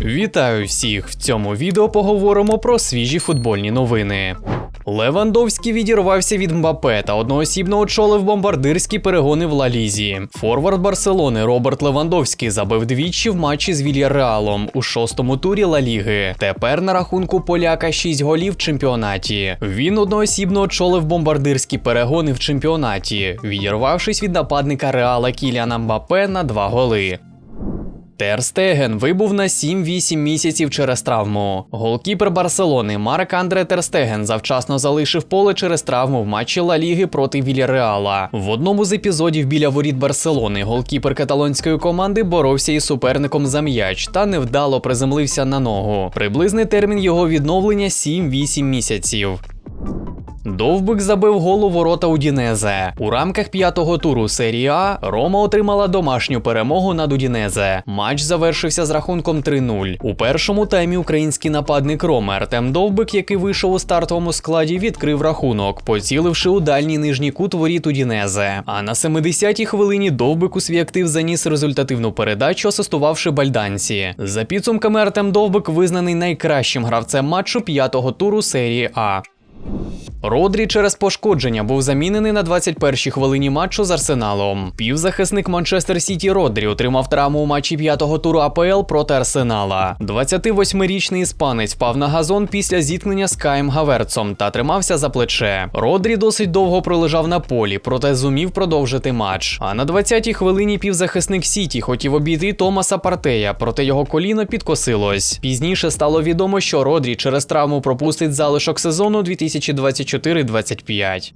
Вітаю всіх! В цьому відео поговоримо про свіжі футбольні новини. Левандовський відірвався від Мбапе та одноосібно очолив бомбардирські перегони в Ла-Лізі. Форвард Барселони Роберт Левандовський забив двічі в матчі з Вільяреалом у шостому турі Ла Ліги. Тепер на рахунку поляка 6 голів в чемпіонаті. Він одноосібно очолив бомбардирські перегони в чемпіонаті, відірвавшись від нападника Реала Кіліана Мбапе на 2 голи. Тер Стеген вибув на 7-8 місяців через травму. Голкіпер Барселони Марк Андре Тер Стеген завчасно залишив поле через травму в матчі Ла Ліги проти Вільяреала. В одному з епізодів біля воріт Барселони голкіпер каталонської команди боровся із суперником за м'яч та невдало приземлився на ногу. Приблизний термін його відновлення 7-8 місяців. Довбик забив гол у ворота Удінезе. У рамках п'ятого туру серії А Рома отримала домашню перемогу над Удінезе. Матч завершився з рахунком 3-0. У першому таймі український нападник Роми Артем Довбик, який вийшов у стартовому складі, відкрив рахунок, поціливши у дальній нижній кут воріт Удінезе. А на 70-й хвилині Довбик у свій актив заніс результативну передачу, асистувавши бальданці. За підсумками Артем Довбик визнаний найкращим гравцем матчу п'ятого туру серії А. Родрі через пошкодження був замінений на 21-й хвилині матчу з Арсеналом. Півзахисник Манчестер Сіті Родрі отримав травму у матчі п'ятого туру АПЛ проти Арсенала. 28-річний іспанець впав на газон після зіткнення з Каєм Гаверцом та тримався за плече. Родрі досить довго пролежав на полі, проте зумів продовжити матч. А на 20-й хвилині півзахисник Сіті хотів обійти Томаса Партея, проте його коліно підкосилось. Пізніше стало відомо, що Родрі через травму пропустить залишок сезону 2024-25.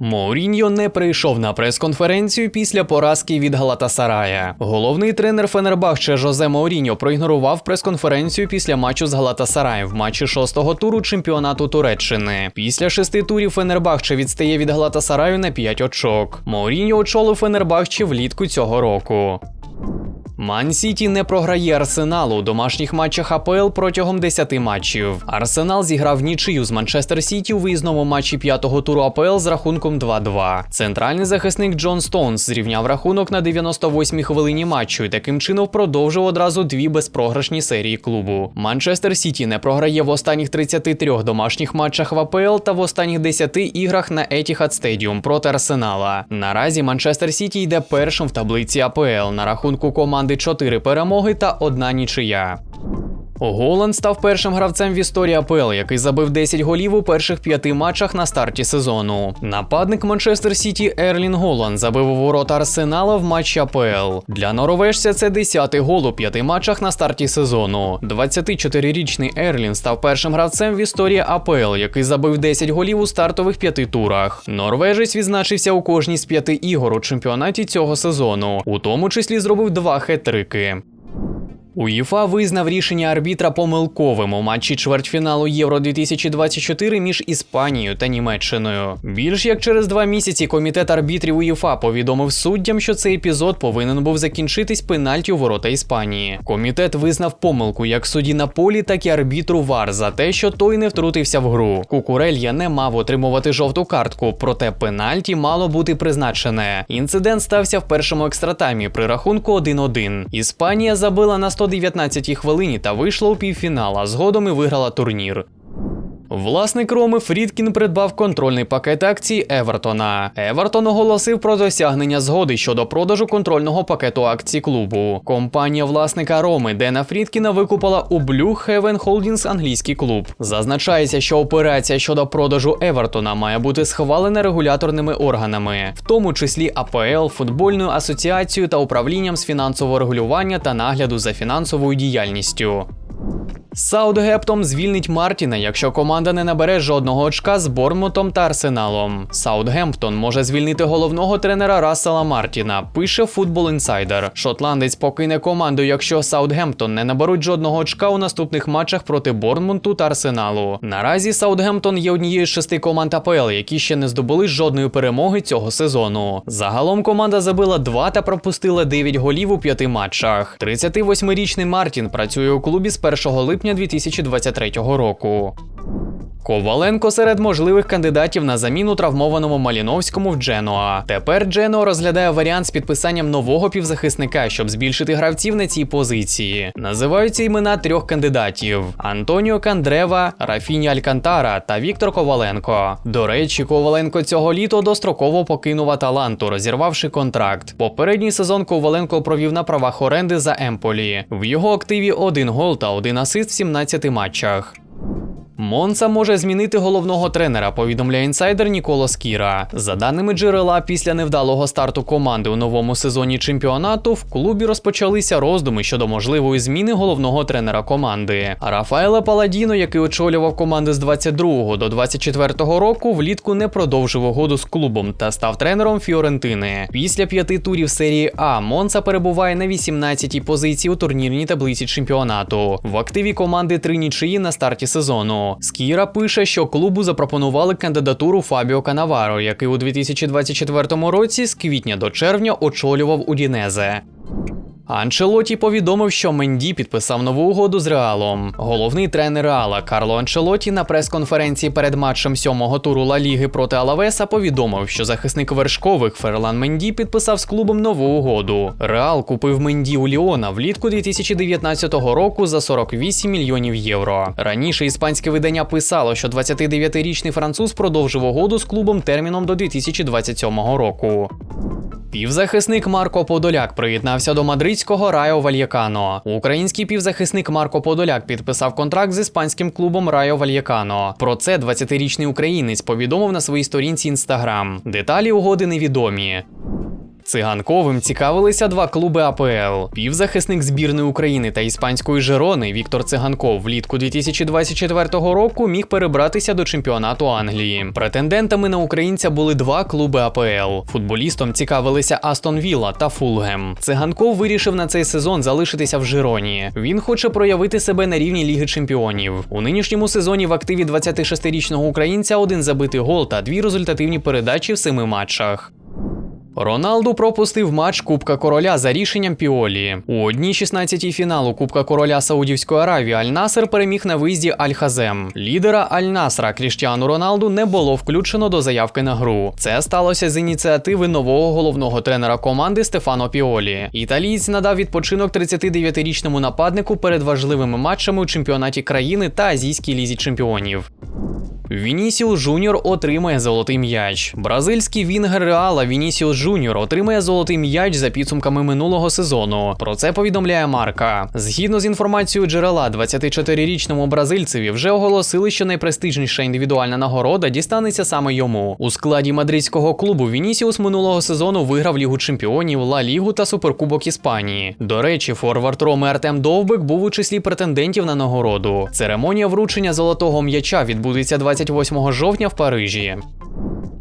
Моуріньо не прийшов на прес-конференцію після поразки від Галатасарая. Головний тренер Фенербахче Жозе Моуріньо проігнорував прес-конференцію після матчу з Галатасараєм в матчі шостого туру чемпіонату Туреччини. Після шести турів Фенербахче відстає від Галатасараю на 5 очок. Моуріньо очолив Фенербахче влітку цього року. Ман Сіті не програє Арсеналу у домашніх матчах АПЛ протягом 10 матчів. Арсенал зіграв нічию з Манчестер Сіті у виїзному матчі п'ятого туру АПЛ з рахунком 2-2. Центральний захисник Джон Стоунс зрівняв рахунок на 98-й хвилині матчу і таким чином продовжив одразу дві безпрограшні серії клубу. Манчестер Сіті не програє в останніх 33 домашніх матчах в АПЛ та в останніх 10 іграх на Etihad Stadium проти Арсенала. Наразі Манчестер Сіті йде першим в таблиці АПЛ на рахунку команди 4 перемоги та одна нічия. Голланд став першим гравцем в історії АПЛ, який забив 10 голів у перших п'яти матчах на старті сезону. Нападник Манчестер Сіті Ерлін Голланд забив у ворота Арсенала в матчі АПЛ. Для норвежця це 10-й гол у п'яти матчах на старті сезону. 24-річний Ерлін став першим гравцем в історії АПЛ, який забив 10 голів у стартових п'яти турах. Норвежець відзначився у кожній з п'яти ігор у чемпіонаті цього сезону, у тому числі зробив два хет-трики. УЄФА визнав рішення арбітра помилковим у матчі чвертьфіналу Євро 2024 між Іспанією та Німеччиною. Більш як через два місяці комітет арбітрів УЄФА повідомив суддям, що цей епізод повинен був закінчитись пенальті у ворота Іспанії. Комітет визнав помилку як судді на полі, так і арбітру ВАР за те, що той не втрутився в гру. Кукурелья не мав отримувати жовту картку, проте пенальті мало бути призначене. Інцидент стався в першому екстратаймі при рахунку 1-1. Іспанія забила на 119-й хвилині та вийшла у півфінал, а згодом і виграла турнір. Власник Роми Фрідкін придбав контрольний пакет акцій Евертона. Евертон оголосив про досягнення згоди щодо продажу контрольного пакету акцій клубу. Компанія власника Роми Дена Фрідкіна викупила у Blue Heaven Holdings англійський клуб. Зазначається, що операція щодо продажу Евертона має бути схвалена регуляторними органами, в тому числі АПЛ, футбольною асоціацією та управлінням з фінансового регулювання та нагляду за фінансовою діяльністю. Саутгемптон звільнить Мартіна, якщо команда не набере жодного очка з Борнмутом та Арсеналом. Саутгемптон може звільнити головного тренера Рассела Мартіна. Пише Football Insider. Шотландець покине команду, якщо Саутгемптон не наберуть жодного очка у наступних матчах проти Борнмуту та Арсеналу. Наразі Саутгемптон є однією з шести команд АПЛ, які ще не здобули жодної перемоги цього сезону. Загалом команда забила два та пропустила 9 голів у п'яти матчах. 38-річний Мартін працює у клубі з 1 липня 2023 року. Коваленко серед можливих кандидатів на заміну травмованому Маліновському в Дженуа. Тепер Дженуа розглядає варіант з підписанням нового півзахисника, щоб збільшити гравців на цій позиції. Називаються імена трьох кандидатів: Антоніо Кандрева, Рафіні Алькантара та Віктор Коваленко. До речі, Коваленко цього літа достроково покинув Аталанту, розірвавши контракт. Попередній сезон Коваленко провів на правах оренди за Емполі. В його активі один гол та один асист в 17 матчах. Монца може змінити головного тренера, повідомляє інсайдер Ніколо Скіра. За даними джерела, після невдалого старту команди у новому сезоні чемпіонату в клубі розпочалися роздуми щодо можливої зміни головного тренера команди. А Рафаеле Паладіно, який очолював команди з 22 до 24 року, влітку не продовжив угоду з клубом та став тренером Фіорентини. Після п'яти турів серії А Монца перебуває на 18-й позиції у турнірній таблиці чемпіонату. В активі команди три нічиї на старті сезону. Скіра пише, що клубу запропонували кандидатуру Фабіо Канаваро, який у 2024 році з квітня до червня очолював Удінезе. Анчелоті повідомив, що Менді підписав нову угоду з Реалом. Головний тренер Реала Карло Анчелоті на прес-конференції перед матчем сьомого туру Ла Ліги проти Алавеса повідомив, що захисник вершкових Ферлан Менді підписав з клубом нову угоду. Реал купив Менді у Ліона влітку 2019 року за 48 мільйонів євро. Раніше іспанське видання писало, що 29-річний француз продовжив угоду з клубом терміном до 2027 року. Півзахисник Марко Подоляк приєднався до мадридського Райо Вальєкано. Український півзахисник Марко Подоляк підписав контракт з іспанським клубом Райо Вальєкано. Про це 20-річний українець повідомив на своїй сторінці інстаграм. Деталі угоди невідомі. Циганковим цікавилися два клуби АПЛ. Півзахисник збірної України та іспанської Жерони Віктор Циганков влітку 2024 року міг перебратися до чемпіонату Англії. Претендентами на українця були два клуби АПЛ. Футболістом цікавилися Астон Вілла та Фулгем. Циганков вирішив на цей сезон залишитися в Жироні. Він хоче проявити себе на рівні Ліги Чемпіонів. У нинішньому сезоні в активі 26-річного українця один забитий гол та дві результативні передачі в семи матчах. Роналду пропустив матч Кубка Короля за рішенням Піолі. У одній 16-й фіналу Кубка Короля Саудівської Аравії Аль-Насер переміг на виїзді Аль-Хазем. Лідера Аль-Насра Кріштіану Роналду не було включено до заявки на гру. Це сталося з ініціативи нового головного тренера команди Стефано Піолі. Італієць надав відпочинок 39-річному нападнику перед важливими матчами у чемпіонаті країни та азійській лізі чемпіонів. Вінісіус Жуніор отримає золотий м'яч. Бразильський вінгер Реала Вінісіус Жуніор отримає золотий м'яч за підсумками минулого сезону. Про це повідомляє Марка. Згідно з інформацією джерела, 24-річному бразильцеві вже оголосили, що найпрестижніша індивідуальна нагорода дістанеться саме йому. У складі мадридського клубу Вінісіус минулого сезону виграв Лігу Чемпіонів, Ла Лігу та Суперкубок Іспанії. До речі, форвард Роми Артем Довбик був у числі претендентів на нагороду. Церемонія вручення золотого м'яча відбудеться 28 жовтня в Парижі.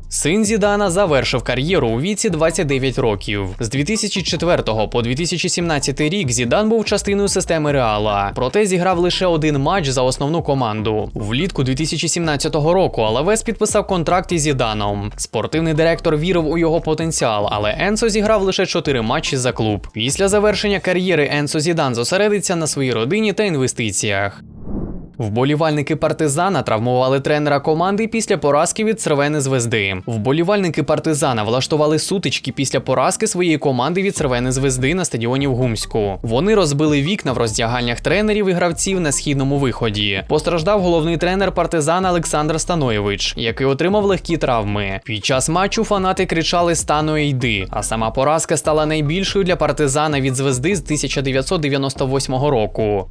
Син Зідана завершив кар'єру у віці 29 років. З 2004 по 2017 рік Зідан був частиною системи Реала, проте зіграв лише один матч за основну команду. Влітку 2017 року Алавес підписав контракт із Зіданом. Спортивний директор вірив у його потенціал, але Енсо зіграв лише 4 матчі за клуб. Після завершення кар'єри Енсо Зідан зосередиться на своїй родині та інвестиціях. Вболівальники партизана травмували тренера команди після поразки від Цервени Звезди. Вболівальники партизана влаштували сутички після поразки своєї команди від Цервени Звезди на стадіоні в Гумську. Вони розбили вікна в роздягальнях тренерів і гравців на східному виході. Постраждав головний тренер партизана Олександр Станоєвич, який отримав легкі травми. Під час матчу фанати кричали Стану йди, а сама поразка стала найбільшою для партизана від звезди з 1998 року.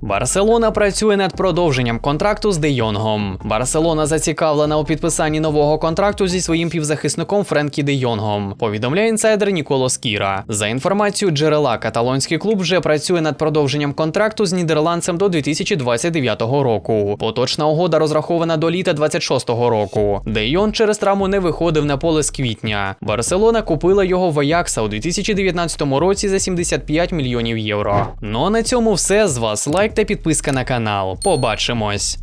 Барселона працює над продовженням контракту з Де Йонгом. Барселона зацікавлена у підписанні нового контракту зі своїм півзахисником Френкі Де Йонгом. Повідомляє інсайдер Ніколо Скіра. За інформацією джерела, каталонський клуб вже працює над продовженням контракту з нідерландцем до 2029 року. Поточна угода розрахована до літа 26-го року. Де Йон через травму не виходив на поле з квітня. Барселона купила його в Аякса у 2019 році за 75 мільйонів євро. Ну а на цьому все з вас лайк та підписка на канал. Побачимось.